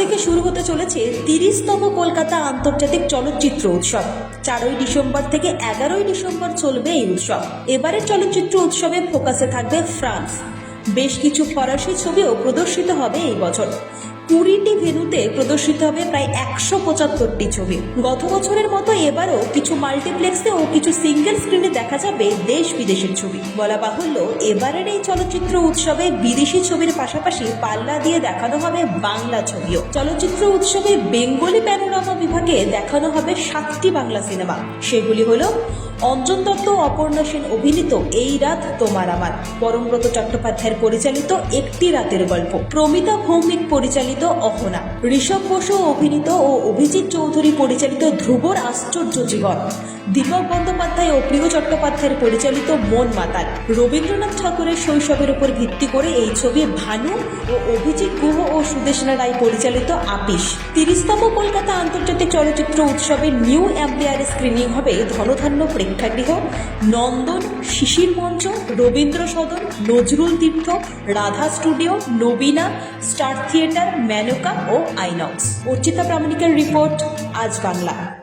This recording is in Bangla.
থেকে শুরু হতে চলেছে তিরিশতম কলকাতা আন্তর্জাতিক চলচ্চিত্র উৎসব। চারই ডিসেম্বর থেকে এগারোই ডিসেম্বর চলবে এই উৎসব। এবারের চলচ্চিত্র উৎসবে ফোকাসে থাকবে ফ্রান্স। বেশ কিছু ফরাসি ছবিও প্রদর্শিত হবে এই বছর। কুড়িটি ভেন্যুতে প্রদর্শিত হবে প্রায় একশো পঁচাত্তরটি ছবি। গত বছরের মতো এবারও কিছু মাল্টিপ্লেক্সে ও কিছু সিঙ্গেল স্ক্রিনে দেখা যাবে দেশ বিদেশের ছবি। বলা বাহুল্য, এবারের এই চলচ্চিত্র উৎসবে বিদেশি ছবির পাশাপাশি পাল্লা দিয়ে দেখানো হবে বাংলা ছবিও। চলচ্চিত্র উৎসবে বেঙ্গলি প্যানোরামা বিভাগে দেখানো হবে সাতটি বাংলা সিনেমা। সেগুলি হলো, অঞ্জন দত্ত, অপর্ণা সেন অভিনীত এই রাত তোমার আমার। পরমব্রত চট্টোপাধ্যায়ের পরিচালিত একটি রাতের গল্প। প্রমিতা ভৌমিক পরিচালিত অহনা। ঋষভ বসু অভিনীত ও অভিজিৎ চৌধুরী পরিচালিত ধ্রুবর আশ্চর্য জীবন। দীপক বন্দ্যোপাধ্যায় ও প্রিয় চট্টোপাধ্যায়ের পরিচালিত মন মাতাল। রবীন্দ্রনাথ ঠাকুরের শৈশবের উপর ভিত্তি করে এই ছবি ভানু ও অভিজিৎ গুহ ও সুদেশনা রায় পরিচালিত আপিস। তিরিশতম কলকাতা আন্তর্জাতিক চলচ্চিত্র উৎসবে নিউ অ্যাম্পিয়ারে স্ক্রিনিং হবে ধনধান্য প্রেক্ষাগৃহ, নন্দন, Sisir Mancha Rabindra Sadan Nazrul Tirtha, Radha studio, Nabina, star theatre Menaka ও আইনক্স। অর্চিতা প্রামাণিকের রিপোর্ট আজ বাংলা।